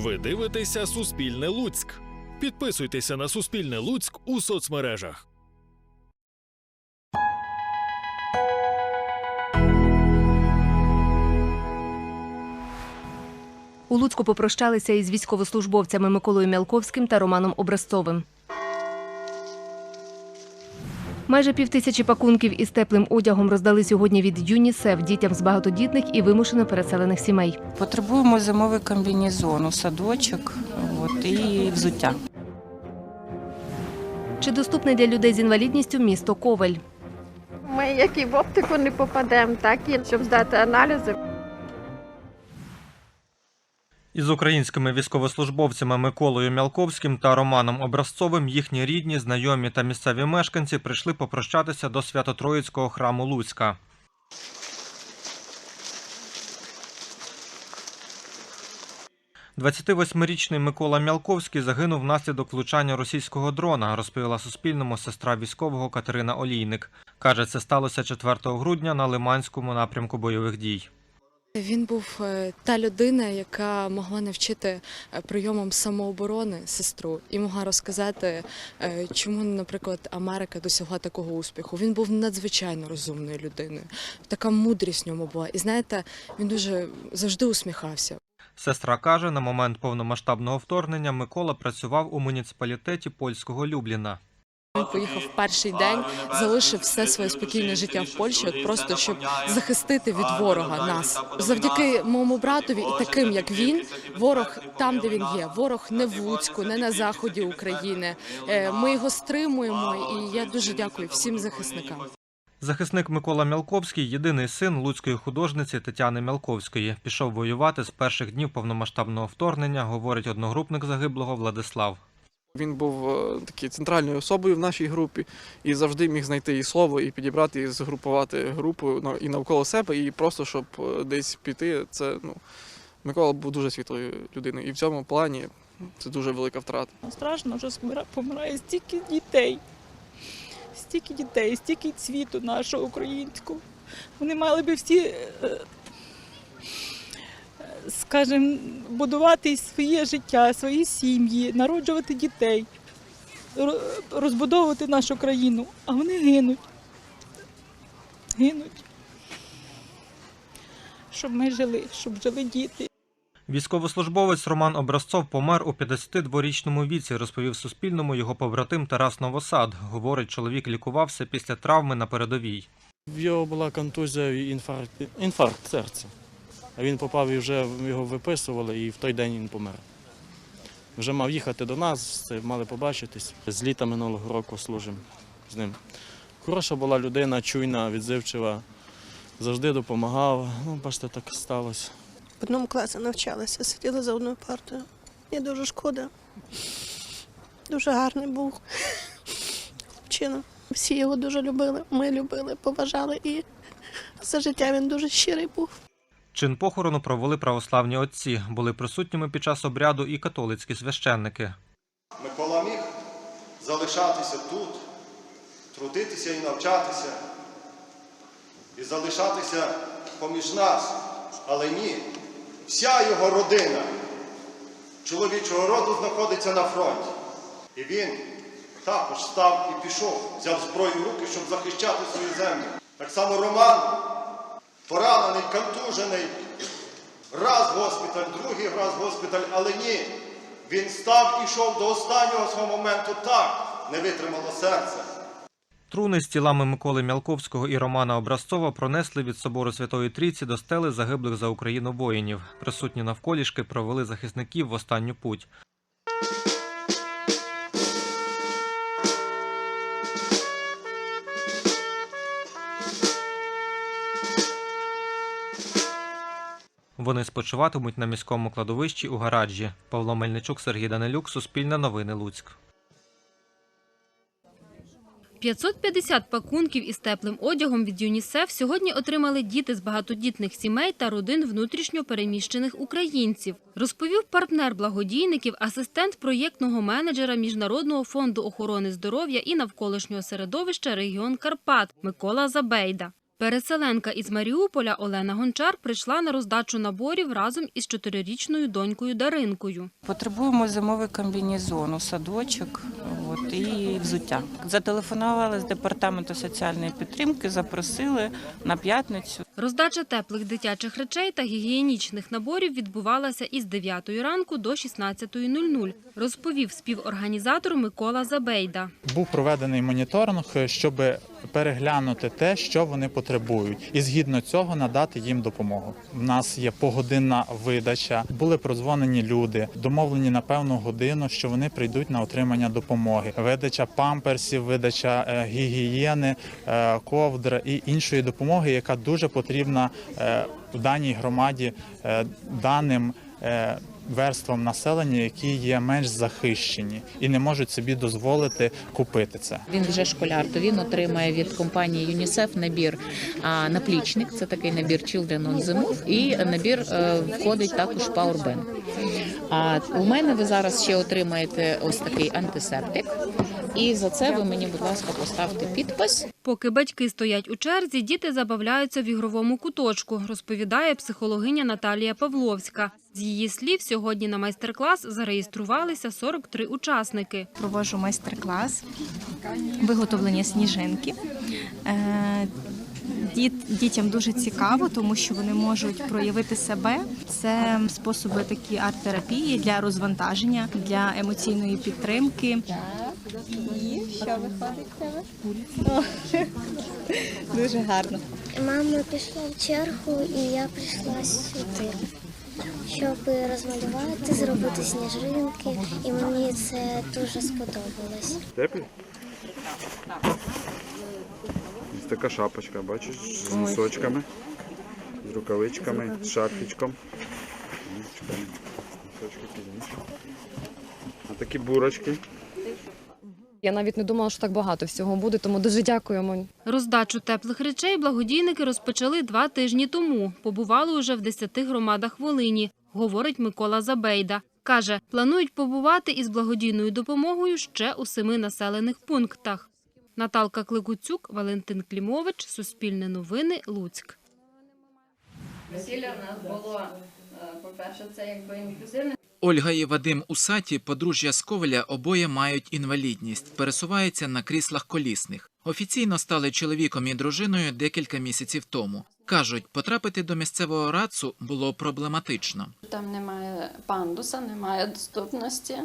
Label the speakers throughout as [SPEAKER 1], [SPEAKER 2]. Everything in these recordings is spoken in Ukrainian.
[SPEAKER 1] Ви дивитеся Суспільне Луцьк. Підписуйтеся на Суспільне Луцьк у соцмережах.
[SPEAKER 2] У Луцьку попрощалися із військовослужбовцями Миколою Мялковським та Романом Образцовим. Майже півтисячі пакунків із теплим одягом роздали сьогодні від ЮНІСЕФ дітям з багатодітних і вимушено переселених сімей.
[SPEAKER 3] Потребуємо зимовий комбінезон, садочок от, і взуття.
[SPEAKER 2] Чи доступне для людей з інвалідністю місто Ковель?
[SPEAKER 4] Ми як і в оптику не попадемо, так і щоб здати аналізи.
[SPEAKER 5] Із українськими військовослужбовцями Миколою Мялковським та Романом Образцовим їхні рідні, знайомі та місцеві мешканці прийшли попрощатися до Свято-Троїцького храму Луцька. – 28-річний Микола Мялковський загинув внаслідок влучання російського дрона, розповіла Суспільному сестра військового Катерина Олійник. Каже, це сталося 4 грудня на Лиманському напрямку бойових дій.
[SPEAKER 6] Він був е, та людина, яка могла навчити е, прийомам самооборони сестру і могла розказати, е, чому, наприклад, Америка досягла такого успіху. Він був надзвичайно розумною людиною. Така мудрість в ньому була. І знаєте, він дуже завжди усміхався.
[SPEAKER 5] Сестра каже, на момент повномасштабного вторгнення Микола працював у муніципалітеті польського Любліна.
[SPEAKER 6] Він поїхав перший день, залишив все своє спокійне життя в Польщі, от просто щоб захистити від ворога нас. Завдяки моєму братові і таким, як він, ворог там, де він є. Ворог не в Луцьку, не на заході України. Е, Ми його стримуємо, і я дуже дякую всім захисникам.
[SPEAKER 5] Захисник Микола Мялковський єдиний син луцької художниці Тетяни Мялковської. Пішов воювати з перших днів повномасштабного вторгнення, говорить одногрупник загиблого Владислав.
[SPEAKER 7] Він був е, такий центральною особою в нашій групі і завжди міг знайти і слово, і підібрати, і згрупувати групу і навколо себе, і просто щоб е, десь піти. Це ну Микола був дуже світлою людиною, і в цьому плані це дуже велика втрата.
[SPEAKER 8] Страшно, що помирає стільки дітей, стільки дітей, стільки цвіту нашого українського. Вони мали би всі, е, скажімо, будувати своє життя, свої сім'ї, народжувати дітей, розбудовувати нашу країну, а вони гинуть. Гинуть. Щоб ми жили, щоб жили діти.
[SPEAKER 5] Військовослужбовець Роман Образцов помер у 52-річному віці, розповів Суспільному його побратим Тарас Новосад. Говорить, чоловік лікувався після травми на передовій.
[SPEAKER 9] В його була контузія і інфаркт, інфаркт серця. А він попав і вже його виписували, і в той день він помер. Вже мав їхати до нас, мали побачитись. З літа минулого року служимо з ним. Хороша була людина, чуйна, відзивчива, завжди допомагав. Ну, бачите, так сталося.
[SPEAKER 10] В одному класі навчалися, сиділи за одною партою. Мені дуже шкода. Дуже гарний був хлопчина. Всі його дуже любили, ми любили, поважали і за життя він дуже щирий був.
[SPEAKER 5] Чин похорону провели православні отці. Були присутніми під час обряду і католицькі священники.
[SPEAKER 11] Микола міг залишатися тут, трудитися і навчатися, і залишатися поміж нас. Але ні, вся його родина чоловічого роду знаходиться на фронті. І він також став і пішов, взяв зброю в руки, щоб захищати свою землю. Так само Роман, поранений, контужений, раз госпіталь, другий раз госпіталь, але ні. Він став і йшов до останнього свого моменту так, не витримало серце.
[SPEAKER 5] Труни з тілами Миколи Мялковського і Романа Образцова пронесли від собору Святої Трійці до стели загиблих за Україну воїнів. Присутні навколішки провели захисників в останню путь. Вони спочиватимуть на міському кладовищі у гаражі. Павло Мельничук, Сергій Данилюк, Суспільне новини Луцьк.
[SPEAKER 2] 550 пакунків із теплим одягом від ЮНІСЕФ сьогодні отримали діти з багатодітних сімей та родин внутрішньо переміщених українців. Розповів партнер благодійників, асистент проєктного менеджера Міжнародного фонду охорони здоров'я і навколишнього середовища регіон Карпат Микола Забейда. Переселенка із Маріуполя Олена Гончар прийшла на роздачу наборів разом із чотирирічною донькою Даринкою.
[SPEAKER 3] Потребуємо зимовий комбінезон садочок от, і взуття. Зателефонували з департаменту соціальної підтримки, запросили на п'ятницю.
[SPEAKER 2] Роздача теплих дитячих речей та гігієнічних наборів відбувалася із 9 ранку до 16.00, розповів співорганізатор Микола Забейда.
[SPEAKER 12] Був проведений моніторинг, щоб переглянути те, що вони потребують, і згідно цього надати їм допомогу. У нас є погодинна видача. Були прозвонені люди, домовлені на певну годину, що вони прийдуть на отримання допомоги. Видача памперсів, видача е, гігієни, е, ковдр і іншої допомоги, яка дуже потрібна е, в даній громаді е, даним. е, Верствам населення, які є менш захищені і не можуть собі дозволити купити це.
[SPEAKER 13] Він вже школяр, то він отримає від компанії ЮНІСЕФ набір наплічник. Це такий набір Children on the Move, і набір е, входить також Powerbank. А у мене ви зараз ще отримаєте ось такий антисептик. І за це ви мені, будь ласка, поставте підпис.
[SPEAKER 2] Поки батьки стоять у черзі, діти забавляються в ігровому куточку, розповідає психологиня Наталія Павловська. З її слів, сьогодні на майстер-клас зареєструвалися 43 учасники.
[SPEAKER 14] проводжу майстер-клас виготовлення сніжинки. Діт, дітям дуже цікаво, тому що вони можуть проявити себе. Це способи такі арт-терапії для розвантаження, для емоційної підтримки. І що виходить в тебе? Дуже гарно.
[SPEAKER 15] Мама пішла в чергу, і я прийшла сюди, щоб розмалювати, зробити сніжинки, і мені це дуже сподобалось.
[SPEAKER 16] Теплі? Ось така шапочка, бачиш, з носочками, з рукавичками, з носочки пізніше. А такі бурочки.
[SPEAKER 17] Я навіть не думала, що так багато всього буде, тому дуже дякуємо.
[SPEAKER 2] Роздачу теплих речей благодійники розпочали два тижні тому. Побували уже в 10 громадах Волині, говорить Микола Забейда. Каже, планують побувати із благодійною допомогою ще у семи населених пунктах. Наталка Кликуцюк, Валентин Клімович, Суспільне новини, Луцьк.
[SPEAKER 4] Весілля в нас було, е, по-перше, це якби інклюзивне.
[SPEAKER 18] Ольга і Вадим Усаті, подружжя з Ковеля, обоє мають інвалідність, пересуваються на кріслах колісних. Офіційно стали чоловіком і дружиною декілька місяців тому. Кажуть, потрапити до місцевого радцу було проблематично.
[SPEAKER 4] Там немає пандуса, немає доступності,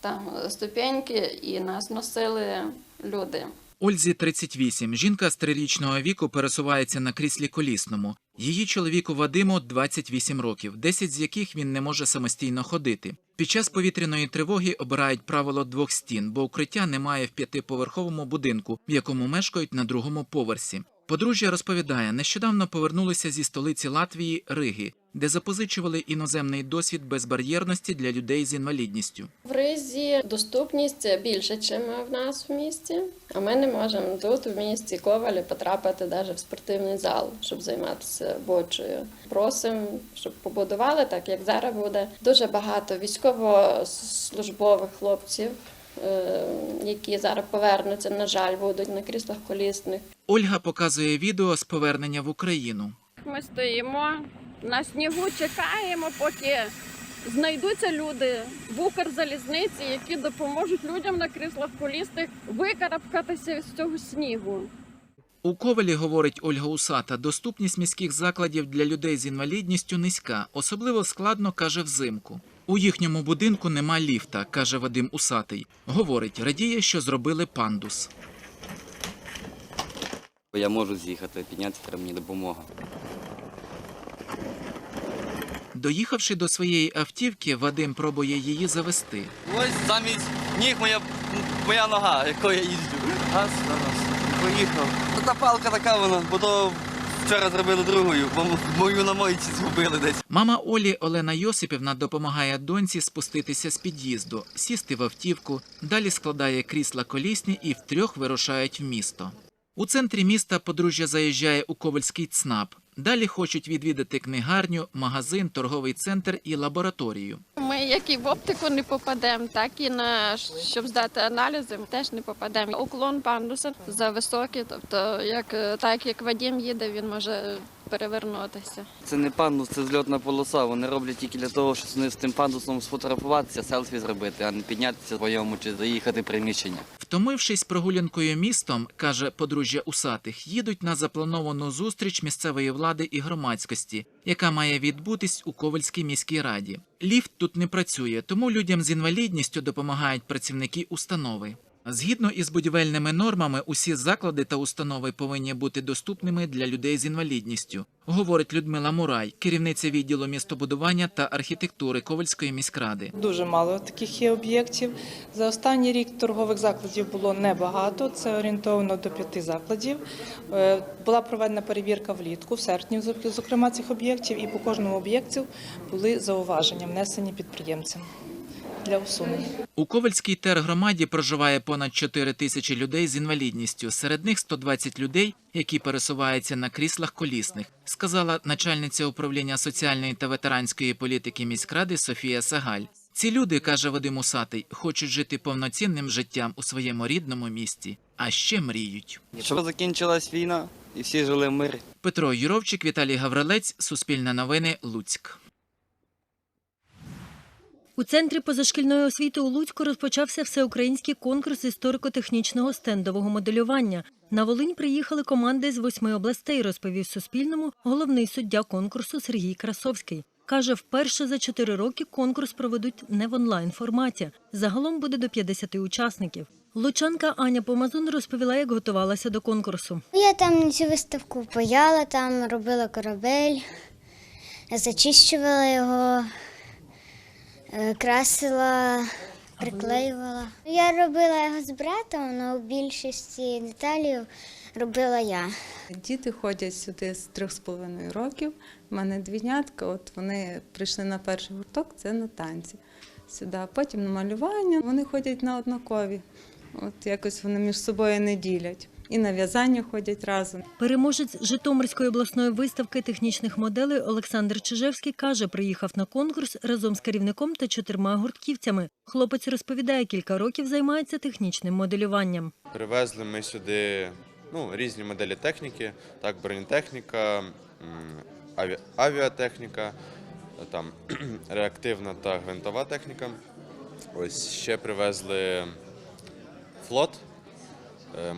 [SPEAKER 4] там ступеньки, і нас носили люди.
[SPEAKER 18] Ользі 38. Жінка з трирічного віку пересувається на кріслі колісному. Її чоловіку Вадиму 28 років, 10 з яких він не може самостійно ходити. Під час повітряної тривоги обирають правило двох стін, бо укриття немає в п'ятиповерховому будинку, в якому мешкають на другому поверсі. Подружжя розповідає, нещодавно повернулися зі столиці Латвії Риги, де запозичували іноземний досвід безбар'єрності для людей з інвалідністю.
[SPEAKER 4] В Ризі доступність більше, ніж в нас в місті. А ми не можемо тут, в місті Ковалі, потрапити навіть в спортивний зал, щоб займатися бочою. Просимо, щоб побудували так, як зараз буде. Дуже багато військовослужбових хлопців, які зараз повернуться, на жаль, будуть на кріслах колісних.
[SPEAKER 18] Ольга показує відео з повернення в Україну.
[SPEAKER 4] Ми стоїмо на снігу, чекаємо, поки знайдуться люди в Укрзалізниці, які допоможуть людям на кріслах колісних викарабкатися з цього снігу.
[SPEAKER 18] У Ковелі, говорить Ольга Усата, доступність міських закладів для людей з інвалідністю низька, особливо складно, каже, взимку. У їхньому будинку нема ліфта, каже Вадим Усатий. Говорить, радіє, що зробили пандус.
[SPEAKER 19] Я можу з'їхати, піднятися треба мені допомога.
[SPEAKER 18] Доїхавши до своєї автівки, Вадим пробує її завести.
[SPEAKER 19] Ось замість ніг моя, моя нога, якою я їздю. Раз, раз, поїхав. Та палка така вона, бо то вчора зробили другою, бо мою на мойці згубили десь.
[SPEAKER 18] Мама Олі Олена Йосипівна допомагає доньці спуститися з під'їзду, сісти в автівку, далі складає крісла колісні і втрьох вирушають в місто. У центрі міста подружжя заїжджає у Ковальський ЦНАП. Далі хочуть відвідати книгарню, магазин, торговий центр і лабораторію.
[SPEAKER 4] Ми як і в оптику не попадемо, так і на щоб здати аналізи, ми теж не попадемо. Уклон пандуса за високий, тобто як так як Вадім їде, він може перевернутися.
[SPEAKER 19] Це не пандус, це зльотна полоса. Вони роблять тільки для того, щоб вони з тим пандусом сфотографуватися, селфі зробити, а не піднятися ньому чи заїхати в приміщення.
[SPEAKER 18] Втомившись прогулянкою містом, каже подружжя Усатих, їдуть на заплановану зустріч місцевої влади і громадськості, яка має відбутись у Ковальській міській раді. Ліфт тут не працює, тому людям з інвалідністю допомагають працівники установи. Згідно із будівельними нормами, усі заклади та установи повинні бути доступними для людей з інвалідністю, говорить Людмила Мурай, керівниця відділу містобудування та архітектури Ковальської міськради.
[SPEAKER 20] Дуже мало таких є об'єктів. За останній рік торгових закладів було небагато. Це орієнтовно до п'яти закладів. Е, Була проведена перевірка влітку, в серпні, зокрема цих об'єктів, і по кожному об'єкту були зауваження, внесені підприємцям для усунення.
[SPEAKER 18] У Ковальській тергромаді проживає понад 4 тисячі людей з інвалідністю. Серед них 120 людей, які пересуваються на кріслах колісних, сказала начальниця управління соціальної та ветеранської політики міськради Софія Сагаль. Ці люди, каже Вадим Усатий, хочуть жити повноцінним життям у своєму рідному місті, а ще мріють.
[SPEAKER 19] Щоб закінчилась війна і всі жили в мирі.
[SPEAKER 18] Петро Юровчик, Віталій Гаврилець, Суспільне новини, Луцьк.
[SPEAKER 21] У центрі позашкільної освіти у Луцьку розпочався всеукраїнський конкурс історико-технічного стендового моделювання. На Волинь приїхали команди з восьми областей, розповів Суспільному головний суддя конкурсу Сергій Красовський. Каже, вперше за чотири роки конкурс проведуть не в онлайн форматі. Загалом буде до 50 учасників. Лучанка Аня Помазун розповіла, як готувалася до конкурсу.
[SPEAKER 15] Я там цю виставку паяла, там робила корабель, зачищувала його, красила, приклеювала. Я робила його з братом, але у більшості деталей робила я.
[SPEAKER 22] Діти ходять сюди з трьох з половиною років. У мене двійнятка, от вони прийшли на перший гурток, це на танці. Сюди, потім на малювання. Вони ходять на однакові. От якось вони між собою не ділять. І на в'язання ходять разом.
[SPEAKER 21] Переможець Житомирської обласної виставки технічних моделей Олександр Чижевський каже, приїхав на конкурс разом з керівником та чотирма гуртківцями. Хлопець розповідає, кілька років займається технічним моделюванням.
[SPEAKER 23] Привезли ми сюди ну, різні моделі техніки, так, бронетехніка, аві- авіатехніка, там, реактивна та гвинтова техніка. Ось ще привезли флот,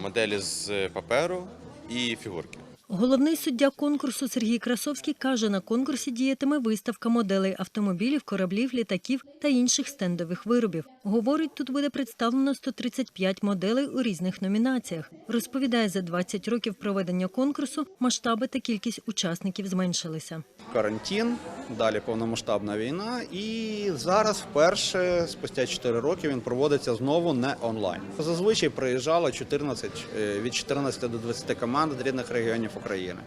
[SPEAKER 23] моделі з паперу і фігурки.
[SPEAKER 21] Головний суддя конкурсу Сергій Красовський каже, на конкурсі діятиме виставка моделей автомобілів, кораблів, літаків та інших стендових виробів. Говорить, тут буде представлено 135 моделей у різних номінаціях. Розповідає, за 20 років проведення конкурсу масштаби та кількість учасників зменшилися.
[SPEAKER 24] карантин, далі повномасштабна війна, і зараз вперше, спустя 4 роки, він проводиться знову не онлайн. Зазвичай приїжджало 14, е, від 14 до 20 команд з різних регіонів України.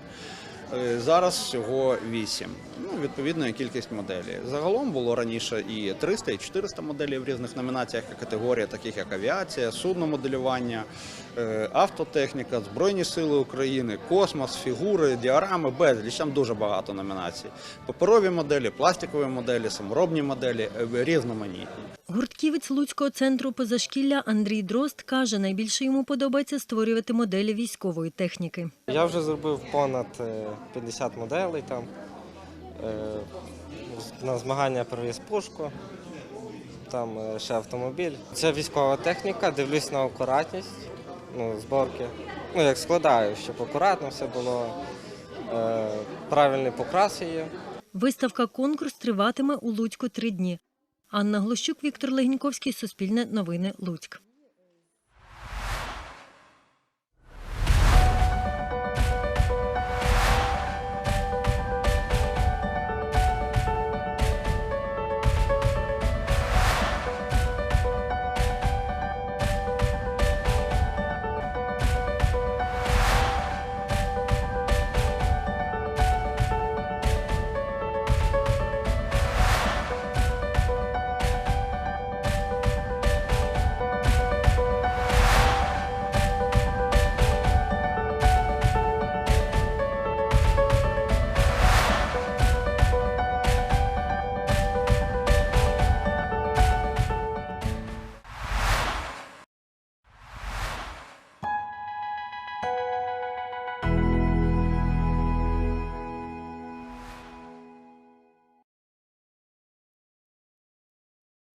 [SPEAKER 24] Е, Зараз всього 8. Ну, відповідно, кількість моделей. Загалом було раніше і 300, і 400 моделей в різних номінаціях і категоріях, таких як авіація, судномоделювання, е, автотехніка, Збройні Сили України, космос, фігури, діарами, безліч. Там дуже багато номінацій. Паперові моделі, пластикові моделі, саморобні моделі, е, різноманітні.
[SPEAKER 21] Гуртківець Луцького центру позашкілля Андрій Дрозд каже, найбільше йому подобається створювати моделі військової техніки.
[SPEAKER 25] Я вже зробив понад 50 моделей там. Е, На змагання привіз пушку, там е, ще автомобіль. Це військова техніка, дивлюсь на акуратність ну, зборки. Ну, як складаю, щоб акуратно все було, е, правильний покрас її.
[SPEAKER 21] Виставка конкурс триватиме у Луцьку три дні. Анна Глущук, Віктор Легіньковський, Суспільне новини, Луцьк.